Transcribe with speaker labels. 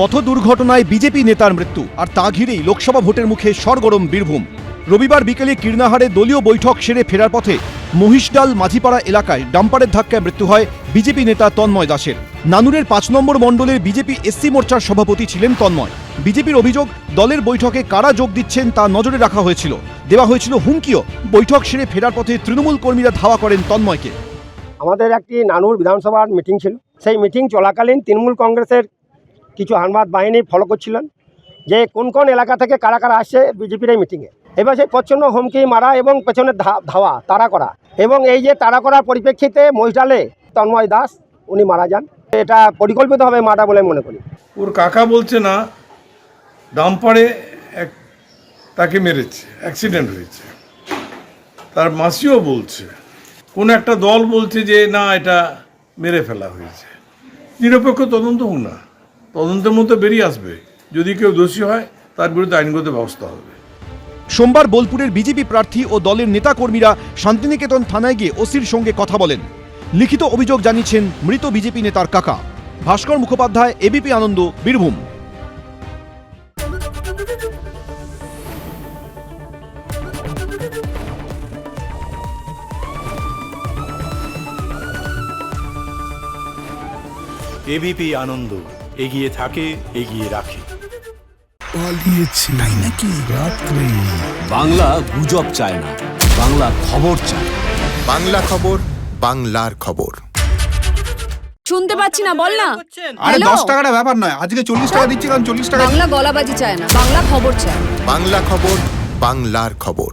Speaker 1: পথ দুর্ঘটনায় বিজেপি নেতার মৃত্যু, আর তা ঘিরেই লোকসভা ভোটের মুখে সরগরম বীরভূম। রবিবার বিকেলে কীর্ণাহারে দলীয় বৈঠক সেরে ফেরার পথে মহিষডাল মাঝিপাড়া এলাকায় ডাম্পারের ধাক্কায় মৃত্যু হয় বিজেপি নেতা তন্ময় দাসের। নানুরের পাঁচ নম্বর মণ্ডলের বিজেপি এসসি মোর্চার সভাপতি ছিলেন তন্ময়। বিজেপির অভিযোগ, দলের বৈঠকে কারা যোগ দিচ্ছেন তা নজরে রাখা হয়েছিল। দেওয়া হয়েছিল হুমকিও। বৈঠক সেরে ফেরার পথে তৃণমূল কর্মীরা ধাওয়া করেন তন্ময়কে।
Speaker 2: আমাদের একটি নানুর বিধানসভার মিটিং ছিল। সেই মিটিং চলাকালীন তৃণমূল কংগ্রেসের কিছু হানবাদ বাহিনী ফলো করছিলেন যে কোন কোন এলাকা থেকে কারা কারা আসছে বিজেপির এই মিটিংয়ে এবার সেই প্রচ্ছন্ন হুমকি মারা এবং পেছনে ধাওয়া, তাড়া করা এবং এই যে তাড়া করার পরিপ্রেক্ষিতে মহিষালে তন্ময় দাস উনি মারা যান। এটা পরিকল্পিতভাবে মারা বলে মনে করি।
Speaker 3: ওর কাকা বলছে না, ডাম্পারে এক, তাকে মেরেছে অ্যাক্সিডেন্ট হয়েছে। তার মাসিও বলছে, কোন একটা দল বলছে যে না, এটা মেরে ফেলা হয়েছে। নিরপেক্ষ তদন্ত হোক না। তদন্তের মধ্যে বেরিয়ে আসবে। যদি কেউ দোষী হয় তার বিরুদ্ধে আইনগত ব্যবস্থা হবে।
Speaker 1: সোমবার বোলপুরের বিজেপি প্রার্থী ও দলের নেতাকর্মীরা শান্তিনিকেতন থানায় গিয়ে ওসির সঙ্গে কথা বলেন। লিখিত অভিযোগ জানিয়েছেন মৃত বিজেপি নেতার কাকা। ভাস্কর মুখোপাধ্যায় এবিপি আনন্দ বীরভূম।
Speaker 4: এবিপি আনন্দ। এগিয়ে থাকে এগিয়ে রাখে।
Speaker 5: পালিয়েছে। তাই নাকি? রাত্রে।
Speaker 6: বাংলা গুজব চায় না বাংলা খবর চায়
Speaker 7: বাংলা খবর বাংলার খবর।
Speaker 8: শুনতে পাচ্ছি না বল না।
Speaker 5: আরে? দশ টাকাটা ব্যাপার নয় আজকে চল্লিশ টাকা দিচ্ছি কারণ চল্লিশ টাকা
Speaker 8: বাংলা গলাবাজি চায় না বাংলা খবর চায়
Speaker 7: বাংলা খবর বাংলার খবর।